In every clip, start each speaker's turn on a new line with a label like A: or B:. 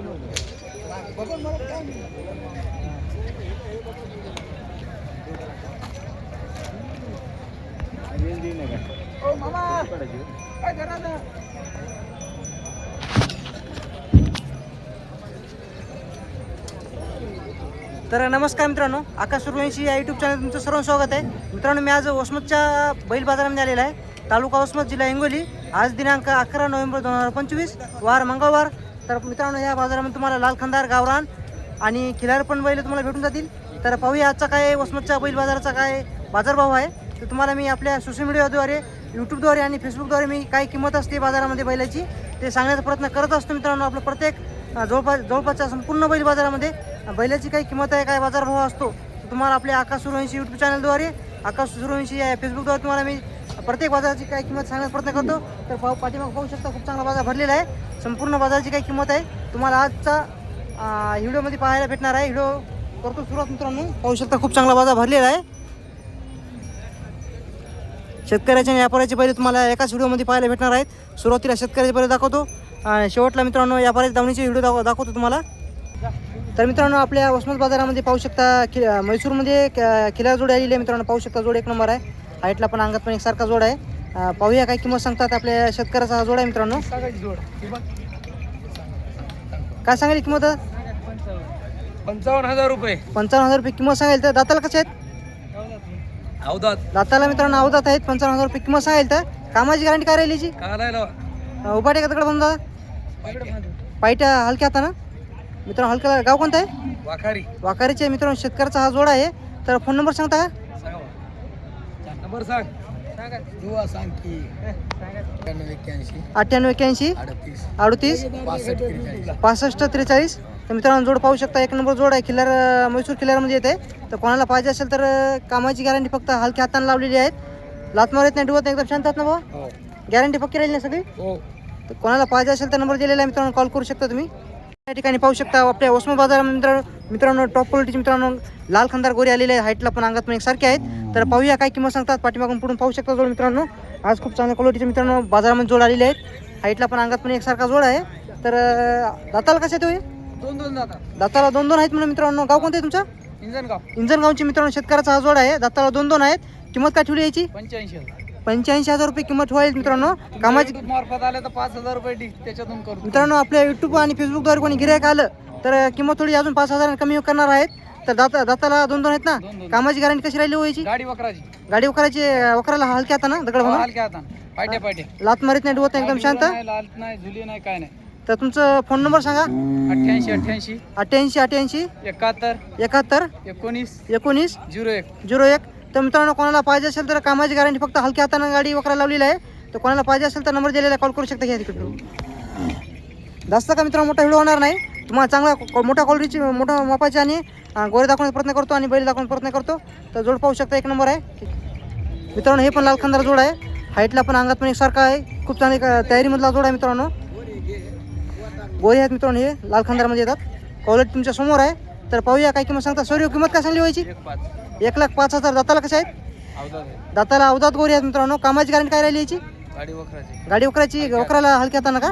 A: तर नमस्कार मित्रांनो आकाश सुरवंशी या यूट्यूब चॅनल तुमचं सर्व स्वागत आहे. मित्रांनो मी आज वसमतच्या बैल बाजारामध्ये आलेला आहे. तालुका वसमत जिल्हा हिंगोली. आज दिनांक अकरा नोव्हेंबर दोन हजार पंचवीस वार मंगळवार. तर मित्रांनो या बाजारामध्ये तुम्हाला लाल खंदार गावरान आणि खिलार पण बैल तुम्हाला भेटून जातील. तर पाहूया आजचा काय वसमतच्या बैल बाजाराचा काय बाजारभाव आहे. तर तुम्हाला मी आपल्या सोशल मीडियाद्वारे यूट्यूबद्वारे आणि फेसबुकद्वारे मी काय किंमत असते बाजारामध्ये बैलाची ते सांगण्याचा प्रयत्न करत असतो मित्रांनो. आपलं प्रत्येक जवळपास जवळपासच्या संपूर्ण बैल बाजारामध्ये बैलाची काही किंमत आहे काय बाजारभाव असतो तुम्हाला आपल्या आकाश सुरवंशी यूट्यूब चॅनलद्वारे आकाश सुरवंशी या फेसबुकद्वारे तुम्हाला मी प्रत्येक बाजाराची काय किंमत सांगण्याचा प्रयत्न करतो. तर पाहू पाठीमाग पाहू शकता खूप चांगला बाजार भरलेला आहे. संपूर्ण बाजाराची काय किंमत आहे तुम्हाला आजचा व्हिडिओमध्ये पाहायला भेटणार आहे. व्हिडिओ करतो सुरुवात मित्रांनो. पाहू शकता खूप चांगला बाजार भरलेला आहे. शेतकऱ्याचे आणि व्यापाऱ्याचे पहिले तुम्हाला एकाच व्हिडिओमध्ये पाहायला भेटणार आहेत. सुरुवातीला शेतकऱ्याचे पहिले दाखवतो. आणि शेवटला मित्रांनो व्यापाऱ्याच्या दावणीचे व्हिडिओ दाखव दाखवतो तुम्हाला. तर मित्रांनो आपल्या वसमत बाजारामध्ये पाहू शकता खि म्हैसूरमध्ये क- खिलार जोड आलेली आहे मित्रांनो. पाहू शकता जोड एक नंबर आहे. हाईटला पण अंगात पण एकसारखा जोड आहे. पाहूया काय किंमत सांगतात आपल्या शेतकऱ्याचा हा जोड आहे मित्रांनो. काय सांगेल किंमत?
B: पंचावन्न हजार रुपये.
A: पंचावन्न हजार रुपये किंमत सांगेल तर दाताला कसे आहेत?
B: अवधात
A: दाताला मित्रांनो अवधात आहेत. पंचावन्न हजार रुपये किंमत सांगेल तर कामाची गॅरंटी काय राहिली उभाटे का तिकडे बंदा? पायट्या हलक्या हाताना मित्रांनो हलक्या गाव कोणतं आहे?
B: वाखारी.
A: वाकारीचे मित्रांनो शेतकऱ्याचा हा जोड आहे. तर फोन नंबर सांगता का.
B: नंबर सांग. दुवा सांग की. एक्क्याऐंशी.
A: अठ्ठ्याण्णव एक्क्याऐंशी?
B: अडतीस.
A: अडतीस?
B: पासष्ट त्रेचाळीस
A: पासष्ट त्रेचाळीस? तर मित्रांनो जोड पाहू शकता एक नंबर जोड आहे. किल्लार अं, म्हैसूर किल्ल्यामध्ये येते. तर कोणाला पाहिजे असेल तर कामाची गॅरंटी फक्त हलक्या हाताने लावलेली आहेत. लातमार येत नाही डुवत नाही एकदम शांत ना भाऊ?
B: हो.
A: गॅरंटी पक्की राहिली ना सगळी?
B: हो.
A: तर कोणाला पाहिजे असेल तर नंबर दिलेला आहे मित्रांनो कॉल करू शकता तुम्ही. या ठिकाणी पाहू शकता आपल्या ओस्मा बाजारामध्ये मित्रांनो मित्रांनो टॉप क्वालिटीचे मित्रांनो लाल खंदार गोरी आलेले आहे हाईटला पण अंगात पण एकसारखे आहेत. तर पाहूया काय किंमत सांगतात पाठीमागून पुढून पाहू शकता जोड मित्रांनो. आज खूप चांगल्या क्वालिटीचे मित्रांनो बाजारामध्ये जोड आलेले आहेत. हाईटला पण अंगात पण एकसारखा जोड आहे. तर दाताला कशा येतोय
B: दोन दोन जाता
A: दाताला दोन दोन आहेत म्हणून मित्रांनो गाव कोणतं आहे तुमचं?
B: इंजन गाव
A: इंजन गावची मित्रांनो शेतकऱ्याचा हा जोड आहे. दाताला दोन दोन आहेत. किंमत काय ठेवली याची?
B: पंच्याऐंशी
A: पंच्याऐंशी हजार रुपये किंमत होईल मित्रांनो. कामाची
B: मार्फत आले तर पाच हजार रुपये डी त्याच्यातून करू
A: मित्रांनो आपल्या युट्यूब आणि फेसबुकद्वारे कोणी गिरायक आलं तर किंमत थोडी अजून पाच हजार कमी करणार आहेत. तर दाता दाताला दोन दोन आहेत ना. कामाची गॅरंटी कशी राहिली व्हायची
B: गाडी वकराची
A: गाडी वकराची वकराला हलक्या आता ना दगड म्हणून?
B: हलक्या
A: लात मारीत नाही डुवत नाही एकदम शांत?
B: लाल नाही झुली नाही काय नाही.
A: तर तुमचं फोन नंबर सांगा.
B: अठ्ठ्याऐंशी अठ्ठ्याऐंशी.
A: अठ्ठ्याऐंशी अठ्ठ्याऐंशी.
B: एकाहत्तर.
A: एकाहत्तर.
B: एकोणीस.
A: एकोणीस.
B: झिरो एक.
A: झिरो एक. तर मित्रांनो कोणाला पाहिजे असेल तर कामाची गॅरंटी फक्त हलक्या हातानं गाडी वकरा लावलेली आहे. तर कोणाला पाहिजे असेल तर नंबर दिलेला कॉल करू शकता घ्या तिकडे जास्त का मित्रांनो मोठा व्हिडिओ होणार नाही. तुम्हाला चांगला मोठ्या क्वालिटीची मोठ्या मापाची आणि गोरे दाखवण्याचा प्रयत्न करतो आणि बैल दाखवण्याचा प्रयत्न करतो. तर जोड पाहू शकता एक नंबर आहे. मित्रांनो हे पण लाल जोड आहे. हाईटला पण अंगात पण एकसारखा आहे. खूप चांगली तयारीमधला जोड आहे मित्रांनो. गोरे आहेत मित्रांनो हे लालखंदारमध्ये येतात. क्वालिटी तुमच्यासमोर आहे. तर पाहूया काय किंमत सांगता. सॉरी किंमत काय सांगली हो व्हायची
B: एक
A: लाख पाच हजार. दाताला कशा आहेत?
B: आहे
A: दाताला अवधात गोरी आहेत मित्रांनो. कामाची गॅरंटी काय राहिली याची?
B: गाडी वकराची
A: गाडी वकराची वकराला हलक्या का?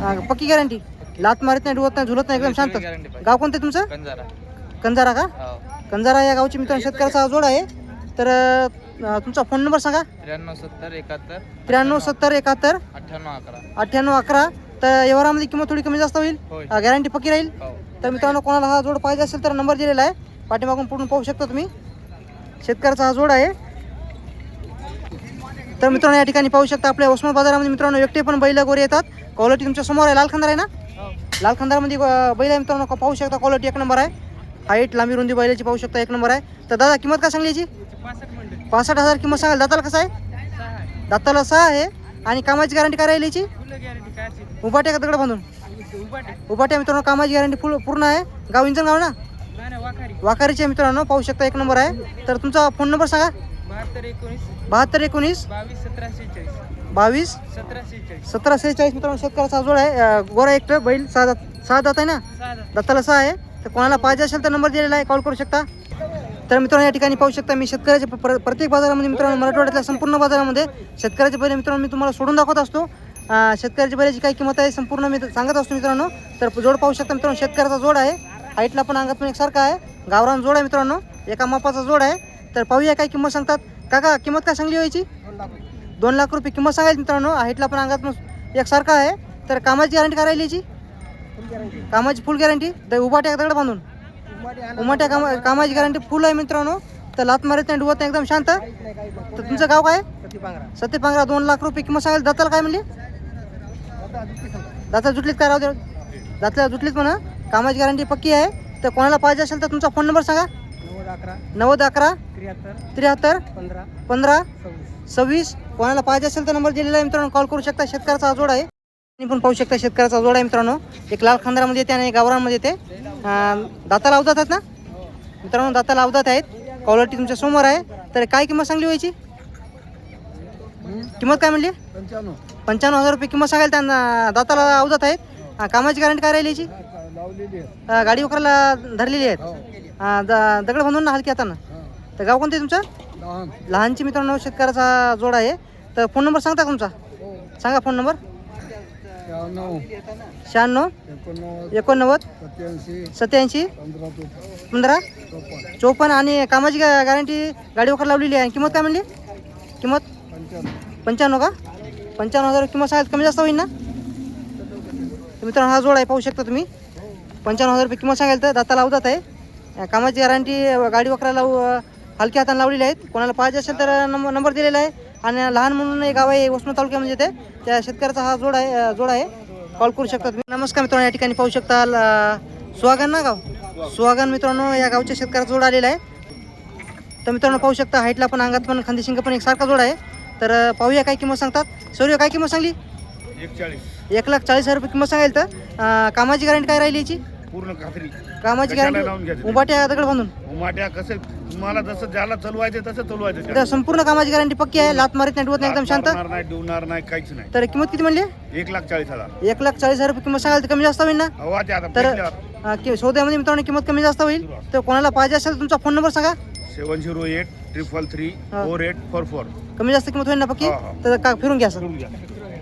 A: हा, पक्की गॅरंटी लात मारत नाही डुवत नाही झुलत नाही एकदम शांत.
B: गॅरंटी पाहिजे.
A: गाव कोणतं आहे तुमचं?
B: कंजारा.
A: कंजारा का?
B: हो.
A: कंजारा या गावची मित्रांनो शेतकऱ्याचा जोड आहे. तर अं, तुमचा फोन नंबर सांगा.
B: त्र्याण्णव सत्तर एकाहत्तर
A: त्र्याण्णव सत्तर एकाहत्तर
B: अठ्ठ्याण्णव अकरा.
A: अठ्ठ्याण्णव अकरा. तर व्यवहारामध्ये किंमत थोडी कमी जास्त होईल?
B: होय
A: गॅरंटी पक्की राहील?
B: हो.
A: तर मित्रांनो कोणाला हा जोड पाहिजे असेल तर नंबर दिलेला आहे. पाठीमागून पूर्ण पाहू शकता तुम्ही. शेतकऱ्याचा हा जोड आहे. तर मित्रांनो या ठिकाणी पाहू शकता आपल्या उस्मान बाजारामध्ये मित्रांनो एकटे पण बैल गोरे येतात. क्वालिटी तुमच्यासमोर आहे. लाल खंदार आहे ना?
B: हो
A: लाल खंदारमध्ये बैल आहे मित्रांनो पाहू शकता क्वालिटी एक नंबर आहे. हाईट लांबी रुंदी बैलाची पाहू शकता एक नंबर आहे. तर दादा किंमत काय सांगली याची?
B: पासष्ट
A: हजार किंमत सांगाल. दाताला कसं आहे? दाताला सहा आहे. आणि कामाची गॅरंटी काय राहील याची? उभाट्या का दगड बांधून? उभाट्या. मित्रांनो कामाची गॅरंटी फुल पूर्ण आहे. गाव इंजन गाव ना? वाकारीचे मित्रांनो पाहू शकता एक नंबर आहे. तर तुमचा फोन नंबर सांगा.
B: बहात्तर एकोणीस
A: बहात्तर एकोणीस
B: बावीस सतरा शेहेचाळीस
A: बावीस
B: सतरा शेहेचाळीस
A: सतरा सेहेचाळीस मित्रांनो शेतकऱ्याचा जोड आहे. गोरा एकटं बैल सहा दात सहा दात आहे ना? दत्ताला सहा आहे. तर कोणाला पाहिजे असेल तर नंबर दिलेला आहे कॉल करू शकता. तर मित्रांनो या ठिकाणी पाहू शकता मी शेतकऱ्याच्या प्र- प्रत्येक बाजारामध्ये मित्रांनो मराठवाड्यातल्या संपूर्ण बाजारामध्ये शेतकऱ्याचे पहिले मित्रांनो मी तुम्हाला सोडून दाखवत असतो. अं, शेतकऱ्याची बैलाची काय किंमत आहे संपूर्ण मी सांगत असतो मित्रांनो. तर जोड पाहू शकता मित्रांनो शेतकऱ्याचा जोड आहे. हाईटला पण अंगात पण एकसारखा आहे. गावरान जोड आहे मित्रांनो. एका मापाचा जोड आहे. तर पाहूया काय किंमत सांगतात. काका किंमत काय सांगली व्हायची दोन लाख रुपये किंमत सांगायची मित्रांनो. हाईटला पण अंगात पण एकसारखा आहे. तर कामाची गॅरंटी काय राहिली याची? कामाची फुल गॅरंटी तर उभाट्या दगड बांधून. उमाट्या कामा कामाची गॅरंटी फुल आहे मित्रांनो. तर लात मारत नाही डुवत नाही एकदम शांत. तर तुमचं गाव काय? सत्य पांगरा. दोन लाख रुपये किंमत सांगायला दाताला काय म्हणली? दाता जुटलीत काय राहू दे. दातल्या जुटलीत म्हणा. कामाची गॅरंटी पक्की आहे. तर कोणाला पाहिजे असेल तर तुमचा फोन नंबर सांगा.
B: नव्वद अकरा.
A: नव्वद अकरा.
B: त्र्याहत्तर.
A: त्र्याहत्तर.
B: पंधरा.
A: पंधरा.
B: सव्वीस.
A: कोणाला पाहिजे असेल तर नंबर दिलेला आहे मित्रांनो. कॉल करू शकता. शेतकऱ्याचा जोड आहे. तुम्ही पण पाहू शकता शेतकऱ्याचा जोड आहे मित्रांनो. एक लाल खांदरामध्ये येते आणि गावरामध्ये येते. दाताला अवधात आहेत ना? मित्रांनो दाताला अवधात आहेत. क्वालिटी तुमच्यासमोर आहे. तर काय किंमत सांगली व्हायची? किंमत काय म्हणली?
B: पंच्याण्णव.
A: पंच्याण्णव हजार रुपये किंमत सांगायला त्यांना दाताला अवधात आहेत. कामाची गॅरंटी काय राहिली याची?
B: लावलेली
A: अं, गाडी वकराला धरलेली आहेत? अं, द- दगड बांधून ना हलकी हातानं? तर गाव कोणतं आहे तुमचं?
B: लहान.
A: लहानची मित्रांनो शेतकऱ्याचा जोड आहे. तर फोन नंबर सांगता का तुमचा? सांगा फोन नंबर.
B: शहाण्णव.
A: शहाण्णव.
B: एकोणनव्वद.
A: एकोणनव्वद.
B: सत्याऐंशी.
A: सत्याऐंशी.
B: पंधरा चौपन्न
A: पंधरा.
B: चौपन्न.
A: चोपन्न. आणि कामाची गॅरंटी गाडी वखर लावलेली आहे. किंमत काय म्हणली? किंमत?
B: पंच्याण्णव.
A: पंच्याण्णव का? पंच्याण्णव हजार. किंमत सांगायला कमी जास्त होईल ना? तर मित्रांनो हा जोड आहे. पाहू शकता तुम्ही. पंच्याण्णव हजार रुपये किंमत सांगायला तर दाताला अवधात आहे. कामाची गॅरंटी गाडी वकरा लावू अं, हलक्या हाताने लावलेली आहेत. कोणाला पाहिजे असेल तर नंबर नंबर दिलेला आहे. आणि लहान म्हणून एक गाव आहे वसमत तालुक्यामध्ये ते त्या शेतकऱ्याचा हा जोड आहे जोड आहे. कॉल करू शकता तुम्ही. नमस्कार मित्रांनो या ठिकाणी पाहू शकता सुहागन ना गाव? सुहागन मित्रांनो या गावच्या शेतकऱ्याचा जोड आलेला आहे. तर मित्रांनो पाहू शकता हाईटला पण अंगात पण खांदी शिंग पण एक सारखा जोड आहे. तर पाहूया काय किंमत सांगतात. सूर्य काय किंमत सांगली?
C: एक चाळीस
A: एक लाख चाळीस हजार रुपये किंमत सांगायला तर कामाची गॅरंटी काय राहिली याची?
C: पूर्ण खात्री.
A: कामाची
C: कशाला लावून
A: गॅरंटी
C: घ्यायचं?
A: उभाट्या दगड बांधून.
C: उमाट्या कसं तुम्हाला जसं ज्याला चालवायचं तसं चालवायचं.
A: संपूर्ण कामाची गॅरंटी पक्की आहे. लात मारित नाही डुवत नाही एकदम शांत.
C: मारणार नाही डुवणार नाही काहीच नाही.
A: तर किंमत किती म्हणली?
C: एक लाख चाळीस हजार.
A: एक लाख चाळीस हजार रुपये किंमत सांगाल तर कमी जास्त होईल ना?
C: हवा ते आता
A: तर
C: भेटल्यावर.
A: अं, कि- सौद्यामध्ये मित्रांनो किंमत कमी जास्त होईल. तर कोणाला पाहिजे असेल तर तुमचा फोन नंबर सांगा.
C: Seven zero eight triple three
A: हा.
C: Four eight four four.
A: कमी जास्त किंमत होईल ना पक्की?
C: हा, हा.
A: तर का फिरून घ्या सर
C: करून घ्या.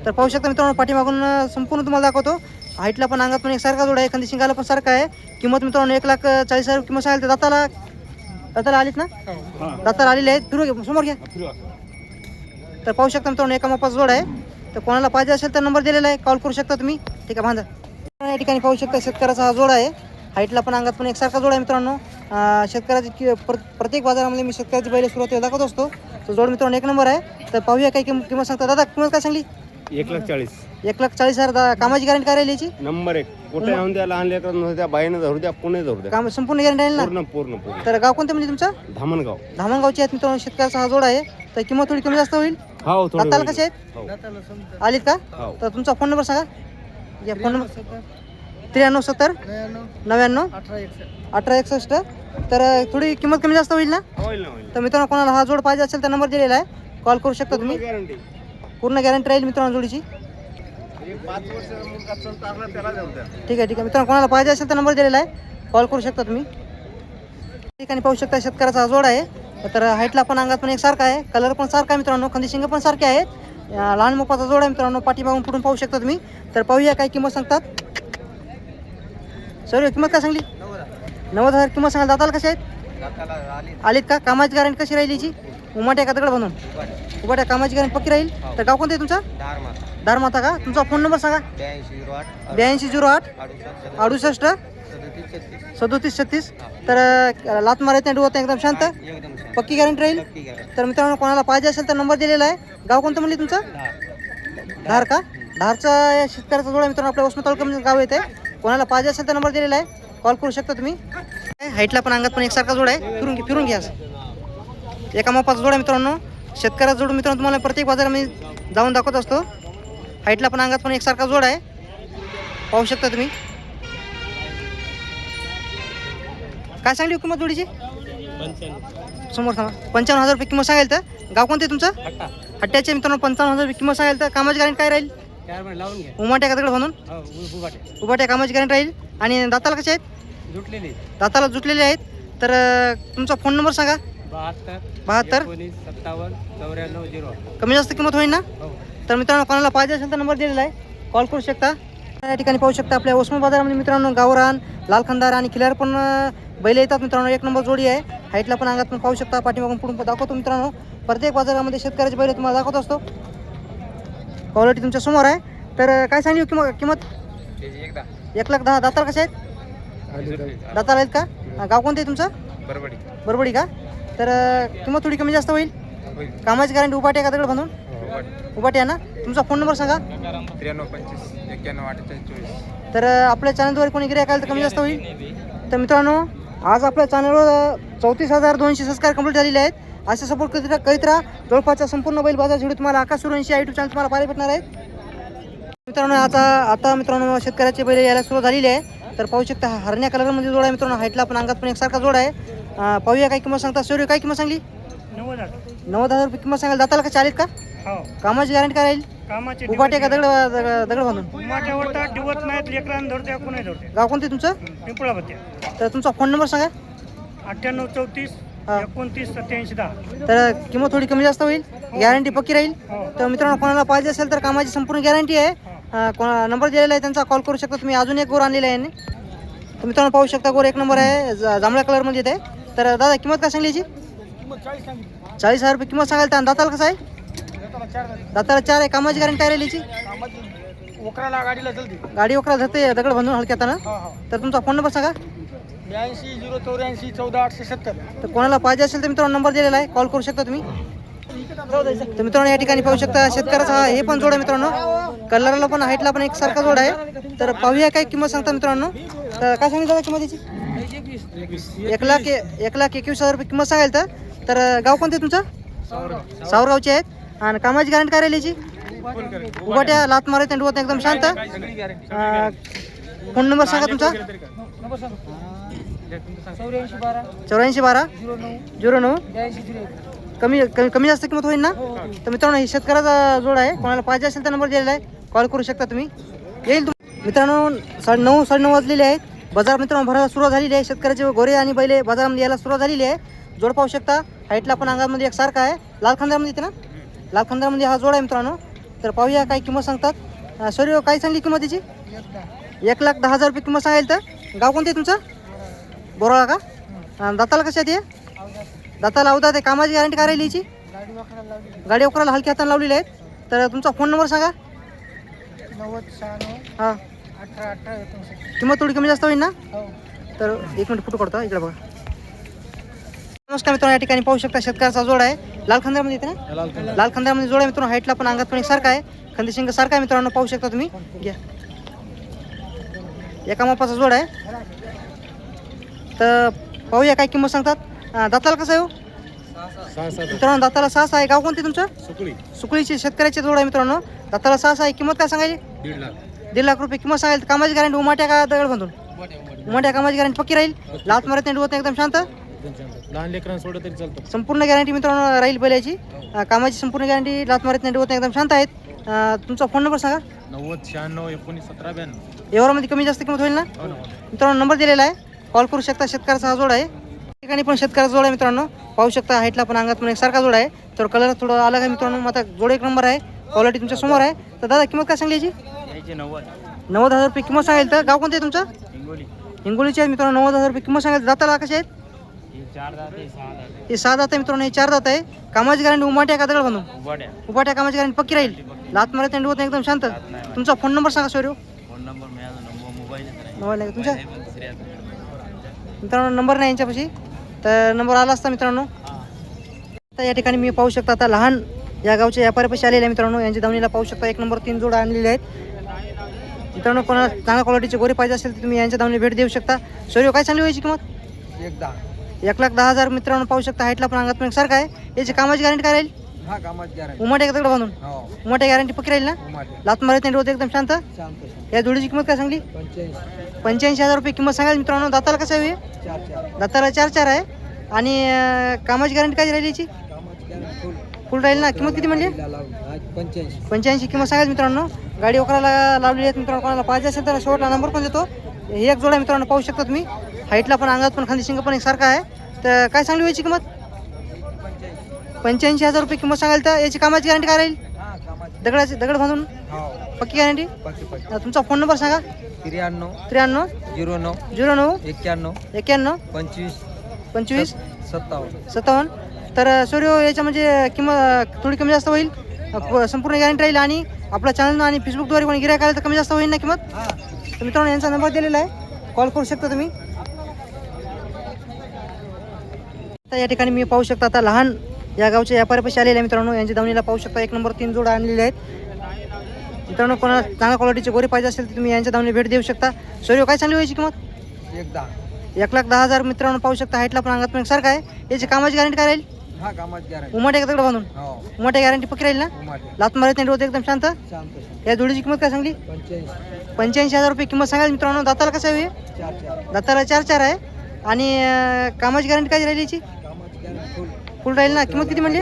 A: तर पाहू शकता मित्रांनो पाठीमागून अं, संपूर्ण तुम्हाला दाखवतो. हाईटला पण अंगात पण एक सारखा जोड आहे. एखादी शिंगाला पण सारखा आहे. किंमत मित्रांनो एक लाख चाळीस हजार किंमत सांगाल तर दाताला दाताला आलीत ना? दाताला आलेले आहेत. फिरू घे समोर घ्या. तर पाहू शकता मित्रांनो एका मापाचा जोड आहे. तर कोणाला पाहिजे असेल तर नंबर दिलेला आहे. कॉल करू शकता तुम्ही. ठीक आहे बांधा. या ठिकाणी पाहू शकता शेतकऱ्याचा हा जोड आहे. हाईटला पण अंगात पण एकसारखा जोड आहे मित्रांनो. शेतकऱ्याची कि- प्र- प्रत्येक बाजारामध्ये मी शेतकऱ्याची पहिले सुरुवातीला दाखवत असतो. तो जोड मित्रांनो एक नंबर आहे. तर पाहूया काही किंमत किंमत सांगता. दादा किंमत काय सांगली?
D: एक लाख चाळीस.
A: एक लाख चाळीस हजार दा- कामाची गॅरंटी काय राहिली याची?
D: नंबर एक. कुठे राहून द्या लहान लेकरांना द्या बाईनं धरू द्या पुणे धरू द्या.
A: काम संपूर्ण गॅरंटी आहे ना?
D: पूर्ण पूर्ण पूर्ण.
A: तर गाव कोणतं म्हणजे तुमचं?
D: धामणगाव.
A: धामणगावची आहेत मित्रांनो शेतकऱ्याचा हा जोड आहे. तर किंमत थोडी कमी जास्त होईल?
D: हो थोडं
A: दाताला. कसे आहेत?
D: हो.
A: आलीत का?
D: हो.
A: तर तुमचा फोन नंबर सांगा. या फोन नंबर त्र्याण्णव सत्तर नव्याण्णव
B: अठरा एकसष्ट.
A: अठरा एकसष्ट तर अ, थोडी किंमत कमी जास्त होईल ना?
D: होईल ना होईल
A: तर मित्रांनो कोणाला हा जोड पाहिजे असेल तर नंबर दिलेला आहे. कॉल करू शकता तुम्ही.
D: गॅरंटी
A: पूर्ण गॅरंटी राहील मित्रांनो जोडीची? ठीक आहे ठीक आहे. मित्रांनो कोणाला पाहिजे असेल तर नंबर दिलेला आहे. कॉल करू शकता तुम्ही. ठिकाणी पाहू शकता शेतकऱ्याचा हा जोड आहे. तर हाईटला पण अंगात पण एक सारखा आहे. कलर पण सारखा आहे मित्रांनो. खंदी शिंग पण सारखे आहेत. लहान मोपाचा जोड आहे मित्रांनो. पाठीमागून पुढून पाहू शकता तुम्ही. तर पाहूया काय किंमत सांगतात. सर किंमत काय सांगली? नव्वद हजार किंमत सांगाल दाताला कसे आहेत? आलीत. का? कामाची गॅरंटी कशी राहील याची? उमाट्या का दगड बनवून उमाट्या कामाची गॅरंटी पक्की राहील. तर गाव कोणतं आहे तुमचं? दारमाता का? तुमचा फोन नंबर सांगा. ब्याऐंशी झिरो आठ अडुसष्ट सदोतीस. छत्तीस. तर लात डुवत नाही एकदम शांत. पक्की गॅरंटी राहील? तर मित्रांनो कोणाला पाहिजे असेल तर नंबर दिलेला आहे. गाव कोणतं म्हणले तुमचं? धार. का? धारचा या शेतकऱ्याचा जोड मित्रांनो आपल्या वसमत तालुक्यामध्ये गाव येते. कोणाला पाहिजे असेल तर नंबर दिलेला आहे. कॉल करू शकता तुम्ही. हाईटला पण अंगात पण एकसारखा जोड आहे. फिरून फिरून घ्या एका मापाचा जोड आहे मित्रांनो. शेतकऱ्याचा जोड मित्रांनो तुम्हाला प्रत्येक बाजारामध्ये जाऊन दाखवत असतो. हाईटला पण अंगात पण एकसारखा जोड आहे. पाहू शकता तुम्ही. काय सांगली हो किंमत जोडीची समोर थांबा. पंचावन्न हजार रुपये किंमत सांगाल तर. गाव कोणते तुमचं? हट्ट्याचे मित्रांनो पंचावन्न हजार रुपये किंमत सांगाल तर. कामाची गॅरंटी काय राहील? उमाट्या का दगड म्हणून?
B: हो उभाटे
A: उभाट्या. कामाची गॅरंटी राहील. आणि दाताला कसे आहेत?
B: जुटलेली
A: दाताला जुटलेले आहेत. तर तुमचा फोन नंबर सांगा.
B: बहात्तर
A: बहात्तर?
B: एकोणीस सत्तावन्न चौऱ्याण्णव झिरो.
A: कमी जास्त किंमत होईल ना?
B: हो.
A: तर मित्रांनो कोणाला पाहिजे असेल तर नंबर दिलेला आहे. कॉल करू शकता. या ठिकाणी पाहू शकता आपल्या ओसमा बाजारामध्ये मित्रांनो गावरान लालखंदार आणि खिलार पण बैल येतात मित्रांनो. एक नंबर जोडी आहे. हाईटला पण अंगात पण पाहू शकता. पाठीमागून पुढून दाखवतो मित्रांनो. प्रत्येक बाजारामध्ये शेतकऱ्याचे बैल तुम्हाला दाखवत असतो. क्वालिटी तुमच्यासमोर आहे. तर काय सांगली हो किंमत? किंमत एक लाख दहा दातार कसे आहेत? दातार आहेत का? अं, गाव कोणतं आहे तुमचं?
D: बरोबर
A: बरोबरी का? तर किंमत थोडी कमी जास्त होईल? कामाची गॅरंटी उपाटी आहे का दगड बांधून? उपाटी आहे ना? तुमचा फोन नंबर सांगा.
D: त्र्याण्णव पंचवीस एक्क्याण्णव अठ्ठेचाळीस चोवीस.
A: तर आपल्या चॅनलद्वारे कोणी गिरायक आलं तर कमी जास्त होईल? तर मित्रांनो आज आपल्या चॅनलवर चौतीस हजार दोनशे सबस्क्राईब कंप्लीट झालेले आहेत. असे सपोर्ट करीत करीत राहा. जवळपासच्या संपूर्ण बैल बाजार व्हिडिओ तुम्हाला आकाश सुरवंशी या युट्यूब चॅनल तुम्हाला पाहायला भेटणार आहेत. मित्रांनो आता आता मित्रांनो शेतकऱ्याचे बैल यायला सुरुवात झालेली आहे. तर पाहू शकता हा हरण्या कलरमध्ये जोड आहे मित्रांनो. हाईटला पण अंगात पण एकसारखा जोड आहे. अं, पाहूया काय किंमत सांगता. सूर्य काय किंमत सांगली?
B: नव्वद हजार.
A: नव्वद हजार रुपये किंमत सांगाल दाताला का चालेल का?
B: हो.
A: कामाची गॅरंटी काय राहील?
B: कामाचे
A: उपाटे का दगड दगड दगड बांधून?
B: माझ्यावर तर दिवस नाहीत लेकरांना धरते कोणी धरते
A: गाव कोणते तुमचं?
B: पिंपळा
A: तर तुमचा फोन नंबर सांगा.
B: अठ्ठ्याण्णव चौतीस
A: हा.
B: एकोणतीस सत्याऐंशी दहा.
A: तर किंमत थोडी कमी जास्त होईल. गॅरंटी पक्की राहील.
B: हो.
A: तर मित्रांनो कोणाला पाहिजे असेल तर कामाची संपूर्ण गॅरंटी आहे. अं, कोणा नंबर दिलेला आहे त्यांचा कॉल करू शकता तुम्ही. अजून एक गोर आणलेला आहे यांनी. तर मित्रांनो पाहू शकता गोर एक नंबर आहे. ज- जांभळ्या कलरमध्ये येत तर दादा किंमत काय सांगली याची? चाळीस हजार रुपये किंमत सांगाल तर दाताला कसं आहे? दाताला चार आहे कामाची गॅरंटी काय राहील याची? गाडी वकरा जाते दगड बांधून हलक्यात ना तर तुमचा फोन नंबर सांगा.
B: ब्याऐंशी झिरो चौऱ्याऐंशी चौदा आठशे सत्तर.
A: तर कोणाला पाहिजे असेल तर मित्रांनो नंबर दिलेला आहे कॉल करू शकता तुम्ही. तर मित्रांनो या ठिकाणी पाहू शकता शेतकऱ्याचा हा हे पण जोड आहे मित्रांनो. कलरला पण हाईटला पण एक सारखा जोड आहे. तर पाहूया काय किंमत सांगता मित्रांनो. तर काय सांगितलं किंमत याची? एक लाख एक लाख एकवीस हजार रुपये किंमत सांगाल तर तर गाव कोणते तुमचं सावरगावचे आहेत आणि कामाची गॅरंटी काय राहील उभाट्या लात मारत आणि डुवत एकदम शांत फोन नंबर सांगा तुमचा
B: चौऱ्याऐंशी बारा झिरो नऊ
A: नऊ कमी कमी कमी जास्त किंमत होईल ना तर मित्रांनो ही शेतकऱ्याचा जोड आहे कोणाला पाहिजे असेल तर नंबर दिलेला आहे कॉल करू शकता तुम्ही येईल मित्रांनो साडे नऊ साडेनऊ वाजलेले आहेत बाजार मित्रांनो भरायला सुरुवात झालेली आहे. शेतकऱ्याचे गोरे आणि बैले बाजारामध्ये यायला सुरुवात झालेली आहे. जोड पाहू शकता हाईटला पण अंगामध्ये एक सारखा आहे. लाल खंदारमध्ये येते ना? लाल खंदारमध्ये हा जोड आहे मित्रांनो. तर पाहूया काय किंमत सांगतात. सॉरी काय सांगली किंमत त्याची एक लाख दहा हजार रुपये किंमत सांगायला तर. गाव कोणते तुमचं? बोराळा का? दाताला कशा आहे ते? दाताला अवधा ते कामाची गॅरंटी काय राहिली याची?
B: गाडी
A: वकराला हलक्या हाताने लावलेले आहेत. तर तुमचा फोन नंबर सांगा.
B: नव्वद शहाण्णव
A: हां.
B: अठरा अठरा
A: किंमत थोडी कमी जास्त होईल ना?
B: हो.
A: तर एक मिनिट फोटो काढतो इकडे बघा. नमस्कार मित्रांनो या ठिकाणी पाहू शकता शेतकऱ्याचा जोड आहे. लाल खंदारमध्ये येते ना? लाल खंदारमध्ये जोड आहे मित्रांनो हाईटला पण अंगात पण एक सारखा आहे. खंदेशिंग सारखा आहे मित्रांनो पाहू शकता तुम्ही. घ्या. एका मापाचा जोड आहे. तर पाहूया काय किंमत सांगतात. दाताला कसं आहे हो? मित्रांनो दाताला सहा आहे. गाव कोणते तुमचं?
D: सुकळी.
A: सुकळीचे शेतकऱ्याचे जोड आहे मित्रांनो. दाताला सहा आहे. किंमत काय सांगायची?
D: दीड लाख.
A: दीड लाख रुपये किंमत सांगायला कामाची गॅरंटी उमाट्या का दगड बांधून? उमाट्या कामाची गॅरंटी पक्की राहील? लात मारत नाही एकदम शांत?
D: लहान लेकरांना सोडलं तरी चालतं.
A: संपूर्ण गॅरंटी मित्रांनो राहील बैलाची अं, कामाची संपूर्ण गॅरंटी लात मारत नाही नाही एकदम शांत आहेत. तुमचा फोन नंबर सांगा.
D: नव्वद शहाण्णव एकोणीस सतरा ब्याण्णव.
A: व्यवहारामध्ये कमी जास्त किंमत होईल ना?
D: हो
A: मित्रांनो नंबर दिलेला आहे. कॉल करू शकता शेतकऱ्याचा हा जोड आहे. ठिकाणी पण शेतकऱ्याचा जोड आहे मित्रांनो. पाहू शकता हाईटला पण अंगात पण एक सारखा जोड आहे. तर कलर थोडं अलग आहे मित्रांनो. मग आता जोड एक नंबर आहे. क्वालिटी तुमच्यासमोर आहे. तर दादा किंमत काय सांगली याची?
B: नव्वद.
A: नव्वद हजार रुपये किंमत सांगेल तर गाव कोणते तुमचं?
B: हिंगोली.
A: हिंगोलीचे आहेत मित्रांनो नव्वद हजार रुपये किंमत सांगेल दाताला कसे आहेत?
B: हे चार जाते सहा जाते
A: हे सहा दात आहे मित्रांनो हे चार दात आहे. कामाची गॅरंटी उमाट्या का दगड
B: उभाड्या
A: उभाट्या कामाची गॅरंटी पक्की राहील. लात मारत नाही नाही एकदम शांत. तुमचा फोन नंबर सांगा सोयरो
B: फोन नंबर मोबाईल
A: मोबाईल आहे का तुमच्या मित्रांनो नंबर नाही यांच्यापाशी. तर नंबर आला असता मित्रांनो. आता या ठिकाणी मी पाहू शकता आता लहान या गावच्या व्यापाऱ्यापाशी आलेले आहे मित्रांनो. यांच्या दावणीला पाहू शकता. एक नंबर तीन जोडा आणलेले आहेत. मित्रांनो कोणाला चांगल्या क्वालिटीचे गोरे पाहिजे असेल तर तुम्ही यांच्या दावणी भेट देऊ शकता. सोयरो काय चांगली व्हायची किंमत?
B: एकदा.
A: एक लाख दहा हजार मित्रांनो पाहू शकता. हाईटला पण अंगात पण सारखं आहे. याची कामाची गॅरंटी काय राहील? का दगड बांधून?
B: हो.
A: उमाट्या गॅरंटी पक्की राहील ना?
B: उमाटे
A: लात मारत नाही डोत एकदम शांत? या जोडीची किंमत काय सांगली?
B: पंच्याऐंशी.
A: हजार रुपये किंमत सांगाल मित्रांनो. दाताला कसं हे?
B: चार
A: दाताला चार चार आहे. आणि कामाची गॅरंटी काय राहिली याची?
B: फुल
A: राहील ना? किंमत किती म्हणली
B: पंच्याऐंशी.
A: पंच्याऐंशी किंमत सांगाल मित्रांनो. गाडी वकराला लावलेली आहेत मित्रांनो कोणाला पाहिजे असेल तर शेवटला नंबर पण देतो. हे एक जोडा मित्रांनो पाहू शकता तुम्ही. हाईटला पण अंगात पण खांदी शिंग पण एक सारखा आहे. तर काय सांगली याची किंमत? पंच्याऐंशी हजार रुपये किंमत सांगाल तर याची कामाची गॅरंटी काय राहील?
B: हा
A: दगडाची दगड बांधून?
B: हो
A: पक्की गॅरंटी तुमचा फोन नंबर सांगा.
B: त्र्याण्णव.
A: त्र्याण्णव.
B: झिरो नऊ.
A: झिरो नऊ.
B: एक्क्याण्णव
A: एक्क्याण्णव
B: पंचवीस.
A: पंचवीस.
B: सत्तावन्न.
A: सत्तावन्न. तर सूर्य याच्या म्हणजे किंमत थोडी कमी जास्त होईल. संपूर्ण गॅरंटी राहील आणि आपल्या चॅनल आणि फेसबुकद्वारे कोणी गिरायक आलं तर कमी जास्त होईल ना किंमत? तर मित्रांनो यांचा नंबर दिलेला आहे. कॉल करू शकता तुम्ही. आता या ठिकाणी मी पाहू शकता आता लहान या गावच्या व्यापाऱ्यापाशी आलेले आहे मित्रांनो. यांच्या दावणीला पाहू शकता एक नंबर तीन जोडा आणलेले आहेत. मित्रांनो कोणाला चांगल्या क्वालिटीचे गोरे पाहिजे असेल तर तुम्ही यांच्या दावणीला भेट देऊ शकता. सूर्य काय चांगली व्हायची किंमत?
B: एक दहा.
A: एक लाख दहा हजार मित्रांनो पाहू शकता. हाईटला पण अंगात पण सारखं आहे. याची कामाची गॅरंटी काय राहील?
B: हा गॅरंटी
A: उमाटे दगड बांधून?
B: हो.
A: उमाटे गॅरंटी पक्की राहील ना?
B: उमाटे
A: लात मारत नाही रोज एकदम शांत?
B: शांत शांत.
A: या जोडीची किंमत काय सांगली?
B: पंच्याऐंशी.
A: पंच्याऐंशी हजार रुपये किंमत सांगाल मित्रांनो. दाताला कसं आहे? हे?
B: चार चार.
A: दाताला चार चार आहे. आणि अं, कामाची गॅरंटी काय राहिली याची?
B: गॅरंटी फुल
A: फुल राहील ना? किंमत किती म्हणली?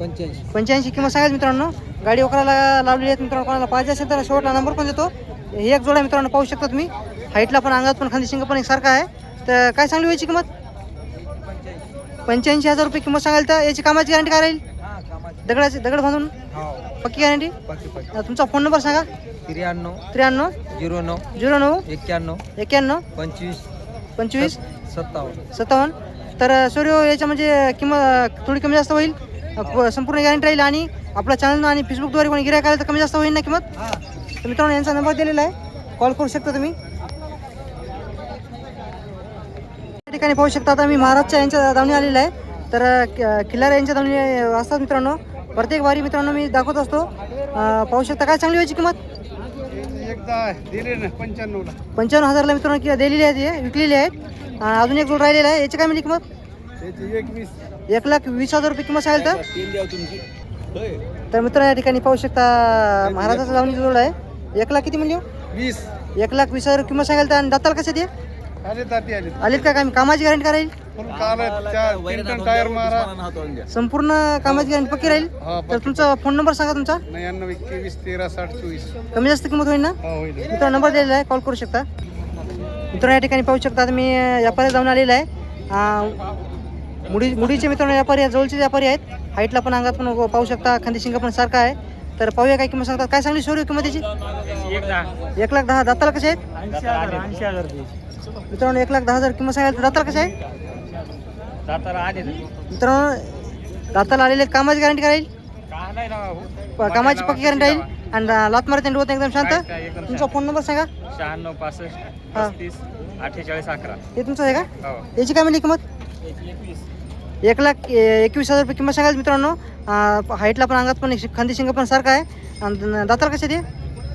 B: पंच्याऐंशी.
A: पंच्याऐंशी किंमत सांगाल मित्रांनो. गाडी वकराला लावलेली आहेत मित्रांनो. कोणाला पाहिजे असेल तर शेवटला नंबर पण देतो. हे एक जोडा मित्रांनो पाहू शकता तुम्ही. हाईटला पण अंगात पण खाली शिंग पण एक सारखा आहे. तर काय सांगली व्हायची किंमत? पंच्याऐंशी हजार रुपये किंमत सांगाल तर याची कामाची गॅरंटी काय राहील? दगडाची दगड बांधून?
B: हो.
A: पक्की गॅरंटी तुमचा फोन नंबर सांगा.
B: त्र्याण्णव.
A: त्र्याण्णव.
B: झिरो नऊ.
A: झिरो नऊ.
B: एक्क्याण्णव
A: एक्क्याण्णव
B: पंचवीस.
A: पंचवीस.
B: सत्तावन्न.
A: सत्तावन्न. तर सूर्य याच्या म्हणजे किंमत थोडी कमी जास्त होईल. संपूर्ण गॅरंटी राहील आणि आपल्या चॅनल आणि फेसबुकद्वारे कोणी गिरायक आलं तर कमी जास्त होईल ना किंमत? तर मित्रांनो यांचा नंबर दिलेला आहे. कॉल करू शकता तुम्ही या ठिकाणी पाहू शकता आता मी महाराजच्या यांच्या दावणी आलेला आहे. तर क- खिल्लार यांच्या दावणी असतात मित्रांनो. प्रत्येक वारी मित्रांनो मी दाखवत असतो. पाहू शकता काय चांगली व्हायची किंमत? पंचावन्न हजारला मित्रांनो किंवा दिलेली आहेत विकलेली आहेत अजून एक जोड राहिलेला आहे. याची काय मिळली किंमत? एक लाख वीस हजार रुपये किंमत सांगेल तर? तर मित्र या ठिकाणी पाहू शकता महाराजाचा लावणी जोड आहे. एक लाख किती म्हणजे
C: वीस.
A: एक लाख वीस हजार किंमत सांगाल तर? आणि दाताल कसं ते? आलेत का? काम कामाची गॅरंटी
C: काल टायर मारा.
A: संपूर्ण कामाची गॅरंटी पक्की राहील?
C: हा
A: तर तुमचा फोन नंबर सांगा तुमचा.
C: नव्याण्णव एकवीस तेरा साठ चोवीस.
A: कमी जास्त किंमत होईल ना?
C: हा होईल.
A: मित्र नंबर दिलेला आहे कॉल करू शकता. मित्रांनो या ठिकाणी पाहू शकता मी व्यापारी जाऊन आलेला आहे. अं, मुडी मुडीचे मित्रांनो व्यापारी आहेत जवळचे व्यापारी आहेत. हाईटला पण अंगात पण पाहू शकता खांदी शिंग पण सारखा आहे. तर पाहूया काय किंमत सांगतात. काय सांगली सोरी किंमत त्याची एक लाख. दहा. दाताला कसे आहेत? मित्रांनो एक लाख दहा हजार किंमत सांगायला दाताला कसे आहे मित्रांनो दाताला आलेले. कामाची गॅरंटी राहील प- कामाची पक्की गॅरंटी राहील? आणि लात मारत होत एकदम शांत? तुमचा फोन नंबर सांगा.
E: शहाण्णव पासष्ट
A: हा.
E: पस्तीस अठ्ठेचाळीस अकरा.
A: हे तुमचं आहे का?
E: हो.
A: याची काय म्हणली किंमत? एक लाख ए- एकवीस हजार रुपये किंमत सांगाल मित्रांनो हाईटला पण अंगात पण एक खांदी शिंग पण सारखा आहे. आणि दातार कसे ते?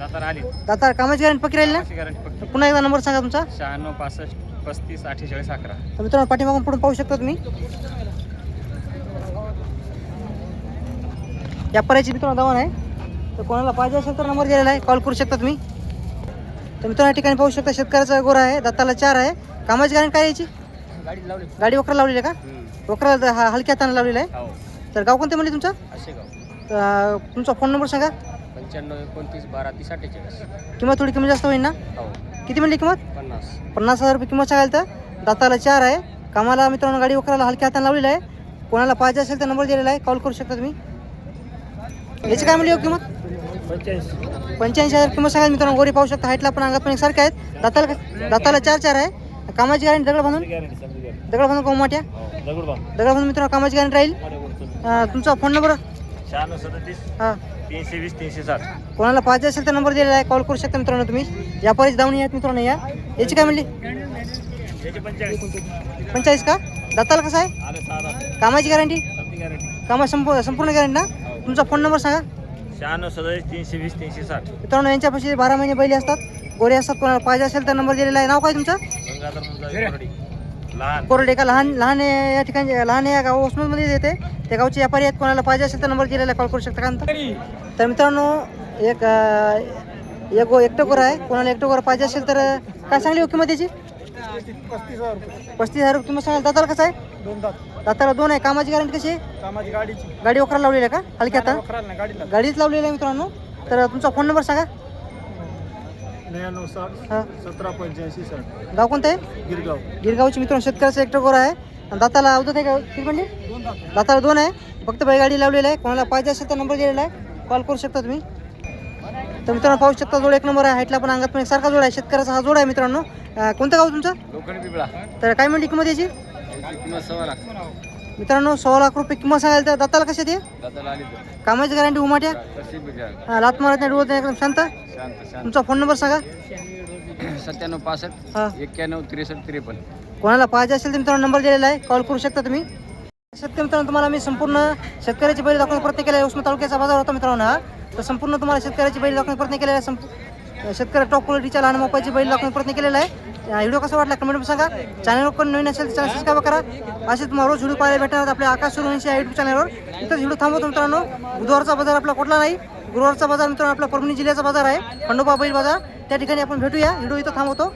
E: दातार आली.
A: दातार कामाची गॅरंटी पक्की राहील ना?
E: गॅरंटी
A: पुन्हा एकदा नंबर सांगा तुमचा.
E: शहाण्णव पासष्ट पस्तीस अठ्ठेचाळीस अकरा.
A: तर मित्रांनो पाठीमागून पुढून पाहू शकता तुम्ही. व्यापाऱ्याची मित्रांनो दवान आहे तर कोणाला पाहिजे असेल तर नंबर दिलेला आहे. कॉल करू शकता तुम्ही. तर मित्रांनो या ठिकाणी पाहू शकता शेतकऱ्याचा गोरा आहे दत्ताला चार आहे. कामाची गॅरंटी काय याची?
B: गाडी लावली.
A: गाडी वखरा लावलेली आहे का? वखरा हा हलक्या हाताने लावलेला आहे.
E: हो.
A: तर गाव कोणते म्हणले तुमचं? तर, तुमचा फोन नंबर सांगा.
E: पंच्याण्णव एकोणतीस बारा तीस अठ्ठेचाळीस.
A: किंमत थोडी कमी जास्त होईल ना?
E: हो.
A: किती म्हणली किंमत?
E: पन्नास.
A: पन्नास हजार रुपये किंमत सांगाल तर? दाताला चार आहे. कामाला मित्रांनो गाडी वखराला हलक्या हाताने लावलेला आहे. कोणाला पाहिजे असेल तर नंबर दिलेला आहे. कॉल करू शकता तुम्ही. याची काय म्हणली हो किंमत?
B: पंच्याऐंशी.
A: पंच्याऐंशी हजार किंमत सांगाल मित्रांनो. गोरी पाहू शकता हाईटला पण अंगात पण एक सारखे आहेत. दाताला दाताला चार चार आहे. कामाची गॅरंटी दगड बांधून? दगड बांधून कोमाट्या दगड बांधून. मित्रांनो कामाची गॅरंटी राहील. अं, तुमचा फोन नंबर
E: शहाण्णव सदतीस.
A: हां.
E: तीनशे वीस तीनशे साठ.
A: कोणाला पाहिजे असेल तर नंबर दिलेला आहे. कॉल करू शकता मित्रांनो तुम्ही. व्यापारीच धावणी आहेत मित्रांनो या. याची काय म्हणली? पंचाळीस. का? दाताला कसं आहे? कामाची गॅरंटी कामा संपूर्ण संपूर्ण गॅरंटी ना? तुमचा फोन नंबर सांगा.
E: शहाण्णव सदतीस तीनशे वीस तीनशे साठ.
A: मित्रांनो यांच्यापाशी बारा महिने बैले असतात. गोरे असतात. कोणाला पाहिजे असेल तर नंबर दिलेला आहे. नाव काय तुमचं?
E: कोरडी.
A: का लहान लहान या ठिकाणी लहान या गाव ओसमतमध्ये येते. त्या गावचे व्यापारी आहेत कोणाला पाहिजे असेल तर नंबर दिलेला कॉल करू शकता का नंतर तर. मित्रांनो एक एक गो एकटं गोर आहे. कोणाला एकटं गोर पाहिजे असेल तर काय सांगली किंमत त्याची
C: पस्तीस हजार रुपये
A: रुपये किंमत सांगाल. दाताला कसं आहे? दाताला दोन आहे. कामाची गॅरंटी कशी आहे?
C: गाडीची.
A: गाडी वखरा लावलेली आहे का? हलक्या आता गाडीच लावलेली आहे मित्रांनो. तर तुमचा फोन नंबर सांगा.
C: नव्याण्णव साठ सतरा पंच्याऐंशी साठ.
A: गाव कोणतं आहे?
C: गिरगाव.
A: गिरगावची मित्रांनो शेतकऱ्याचं एकटं गोर आहे. आणि दाताला अवधत आहे का? किती म्हणले
C: दोन दात
A: दाताला दोन आहे. फक्त बैल गाडी लावलेली आहे. कोणाला पाहिजे असेल तर नंबर दिलेला आहे. कॉल करू शकता तुम्ही. तर मित्रांनो पाहू शकता जोड एक नंबर आहे. हाईटला पण अंगात पण एक सारखा जोड आहे. शेतकऱ्याचा हा जोड आहे मित्रांनो. अं, कोणतं गाव तुमचं?
B: लोखंड पिपळा.
A: तर काय म्हणली किंमत याची?
B: किंमत सव्वा लाख.
A: मित्रांनो सव्वा लाख रुपये किंमत सांगायला तर दाताला कशा ते
B: दादाला आली तर.
A: कामाची गॅरंटी उमाट्या?
B: तशी बिघा
A: हा, लात मारत नाही डोळत नाही एकदम शांत. तुमचा फोन नंबर सांगा.
B: सत्त्याण्णव पासष्ट एक्क्याण्णव त्रेसष्ट त्रेपन्न.
A: कोणाला पाहिजे असेल तर मित्रांनो नंबर दिलेला आहे. कॉल करू शकता तुम्ही. शेतकरी मित्रांनो तुम्हाला मी संपूर्ण शेतकऱ्याची बैल दाखवण्याचा प्रयत्न केला आहे. उस्मा तालुक्याचा बाजार होता मित्रांनो हा. तर संपूर्ण तुम्हाला शेतकऱ्याची बैल दाखवण्याचा प्रयत्न केलेला आहे. संप शेतकऱ्या टॉप क्वालिटीच्या लहान मोबाईलची बैल दाखवण्याचा प्रयत्न केलेला आहे. व्हिडिओ कसा वाटला कमेंट सांगा. चॅनलवर पण नवीन असेल तर चॅनल सबस्क्राईब करा. असे तुम्हाला रोज व्हिडिओ पाहायला भेटणार आपल्या आकाश सुरवंशी या यूट्यूब चॅनलवर इथं व्हिडिओ थांबवतो मित्रांनो. बुधवारचा बाजार आपला कुठला नाही. गुरुवारचा बाजार मित्रांनो आपला परभणी जिल्ह्याचा बाजार आहे. खंडोबा बैल बाजार. त्या ठिकाणी आपण भेटूया. व्हिडिओ इथं थांबवतो.